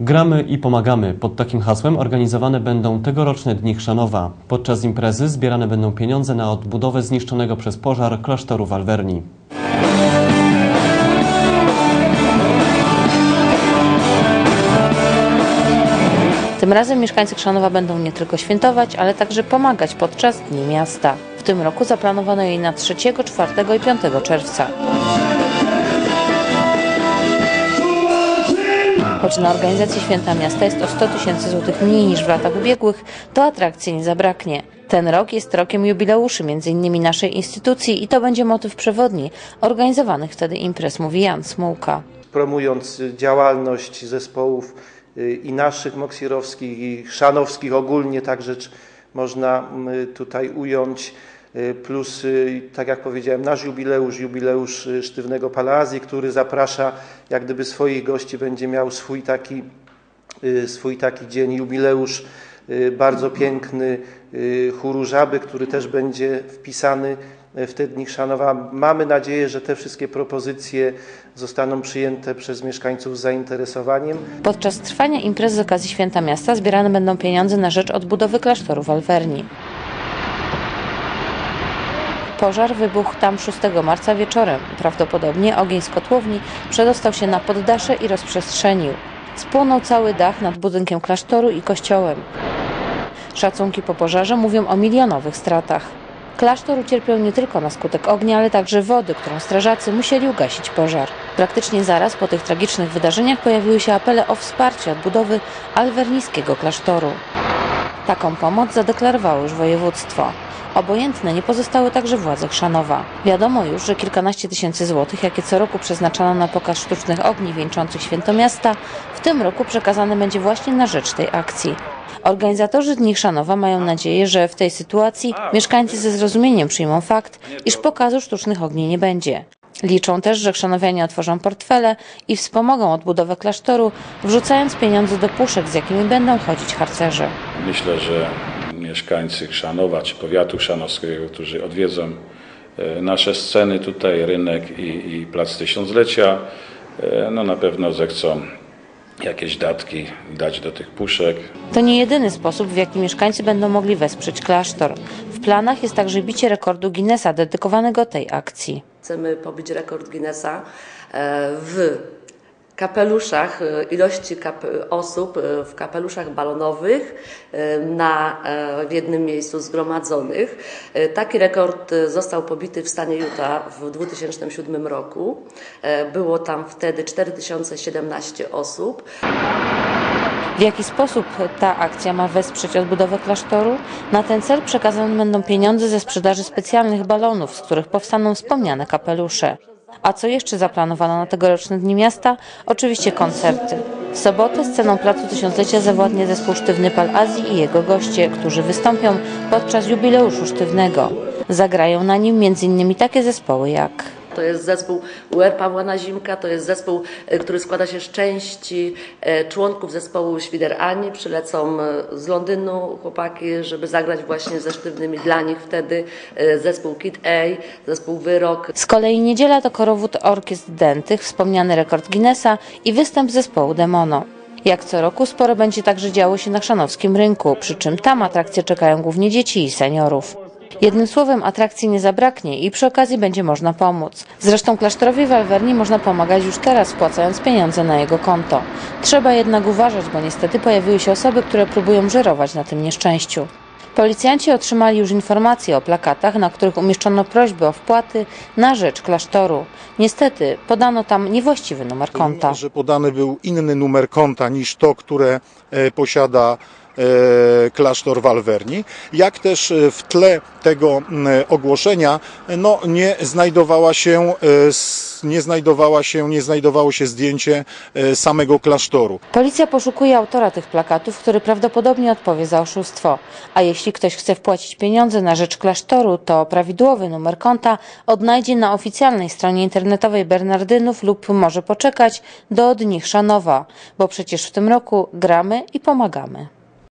Gramy i pomagamy. Pod takim hasłem organizowane będą tegoroczne Dni Chrzanowa. Podczas imprezy zbierane będą pieniądze na odbudowę zniszczonego przez pożar klasztoru w Alverni. Tym razem mieszkańcy Chrzanowa będą nie tylko świętować, ale także pomagać podczas Dni Miasta. W tym roku zaplanowano jej na 3, 4 i 5 czerwca. Choć na organizację Święta Miasta jest o 100 tysięcy złotych mniej niż w latach ubiegłych, to atrakcji nie zabraknie. Ten rok jest rokiem jubileuszy m.in. naszej instytucji i to będzie motyw przewodni organizowanych wtedy imprez, mówi Jan Smułka. promując działalność zespołów y, i naszych moksirowskich, i szanowskich ogólnie, tak rzecz można mm, tutaj ująć. Y, Plus, y, tak jak powiedziałem, nasz jubileusz, jubileusz y, Sztywnego Palazji, który zaprasza jak gdyby swoich gości, będzie miał swój taki, swój taki dzień, jubileusz bardzo piękny chóru Żaby, który też będzie wpisany w te dni Chrzanowa. Mamy nadzieję, że te wszystkie propozycje zostaną przyjęte przez mieszkańców z zainteresowaniem. Podczas trwania imprez z okazji Święta Miasta zbierane będą pieniądze na rzecz odbudowy klasztoru w Alverni. Pożar wybuchł tam 6 marca wieczorem. Prawdopodobnie ogień z kotłowni przedostał się na poddasze i rozprzestrzenił. Spłonął cały dach nad budynkiem klasztoru i kościołem. Szacunki po pożarze mówią o milionowych stratach. Klasztor ucierpiał nie tylko na skutek ognia, ale także wody, którą strażacy musieli ugasić pożar. Praktycznie zaraz po tych tragicznych wydarzeniach pojawiły się apele o wsparcie odbudowy alwerniskiego klasztoru. Taką pomoc zadeklarowało już województwo. Obojętne nie pozostały także władze Chrzanowa. Wiadomo już, że kilkanaście tysięcy złotych, jakie co roku przeznaczano na pokaz sztucznych ogni wieńczących święto miasta, w tym roku przekazane będzie właśnie na rzecz tej akcji. Organizatorzy Dni Chrzanowa mają nadzieję, że w tej sytuacji mieszkańcy ze zrozumieniem przyjmą fakt, iż pokazu sztucznych ogni nie będzie. Liczą też, że chrzanowianie otworzą portfele i wspomogą odbudowę klasztoru, wrzucając pieniądze do puszek, z jakimi będą chodzić harcerze. Myślę, że mieszkańcy Chrzanowa czy powiatu chrzanowskiego, którzy odwiedzą e, nasze sceny tutaj, rynek i, i plac tysiąclecia, e, no na pewno zechcą jakieś datki dać do tych puszek. To nie jedyny sposób, w jaki mieszkańcy będą mogli wesprzeć klasztor. Planach jest także bicie rekordu Guinnessa dedykowanego tej akcji. Chcemy pobić rekord Guinnessa e, w kapeluszach, e, ilości kap osób e, w kapeluszach balonowych na, w jednym miejscu zgromadzonych. Taki rekord został pobity w stanie Utah w 2007 roku. Było tam wtedy 4017 osób. W jaki sposób ta akcja ma wesprzeć odbudowę klasztoru? Na ten cel przekazane będą pieniądze ze sprzedaży specjalnych balonów, z których powstaną wspomniane kapelusze. A co jeszcze zaplanowano na tegoroczne Dni Miasta? Oczywiście koncerty. W sobotę sceną Placu Tysiąclecia zawładnie zespół Sztywny Pal Azji i jego goście, którzy wystąpią podczas jubileuszu Sztywnego. Zagrają na nim m.in. takie zespoły jak... To jest zespół UR Pawła Nazimka, to jest zespół, e, który składa się z części e, członków zespołu Świder Ani. Przylecą e, z Londynu chłopaki, żeby zagrać właśnie ze sztywnymi dla nich wtedy zespół Kid A, zespół Wyrok, Z kolei niedziela to korowód orkiestr dętych, wspomniany rekord Guinnessa i występ zespołu Demono. Jak co roku sporo będzie także działo się na Chrzanowskim Rynku, przy czym tam atrakcje czekają głównie dzieci i seniorów. Jednym słowem atrakcji nie zabraknie i przy okazji będzie można pomóc. Zresztą klasztorowi w Alverni można pomagać już teraz, wpłacając pieniądze na jego konto. Trzeba jednak uważać, bo niestety pojawiły się osoby, które próbują żerować na tym nieszczęściu. Policjanci otrzymali już informacje o plakatach, na których umieszczono prośby o wpłaty na rzecz klasztoru. Niestety podano tam niewłaściwy numer konta. że podany był inny numer konta niż to, które e, posiada klasztor w Alverni, jak też e, w tle tego ogłoszenia no, nie znajdowała się e, nie znajdowała się, nie znajdowało się zdjęcie e, samego klasztoru. Policja poszukuje autora tych plakatów, który prawdopodobnie odpowie za oszustwo. A jeśli ktoś chce wpłacić pieniądze na rzecz klasztoru, to prawidłowy numer konta odnajdzie na oficjalnej stronie internetowej Bernardynów lub może poczekać do Dni Chrzanowa, bo przecież w tym roku gramy i pomagamy.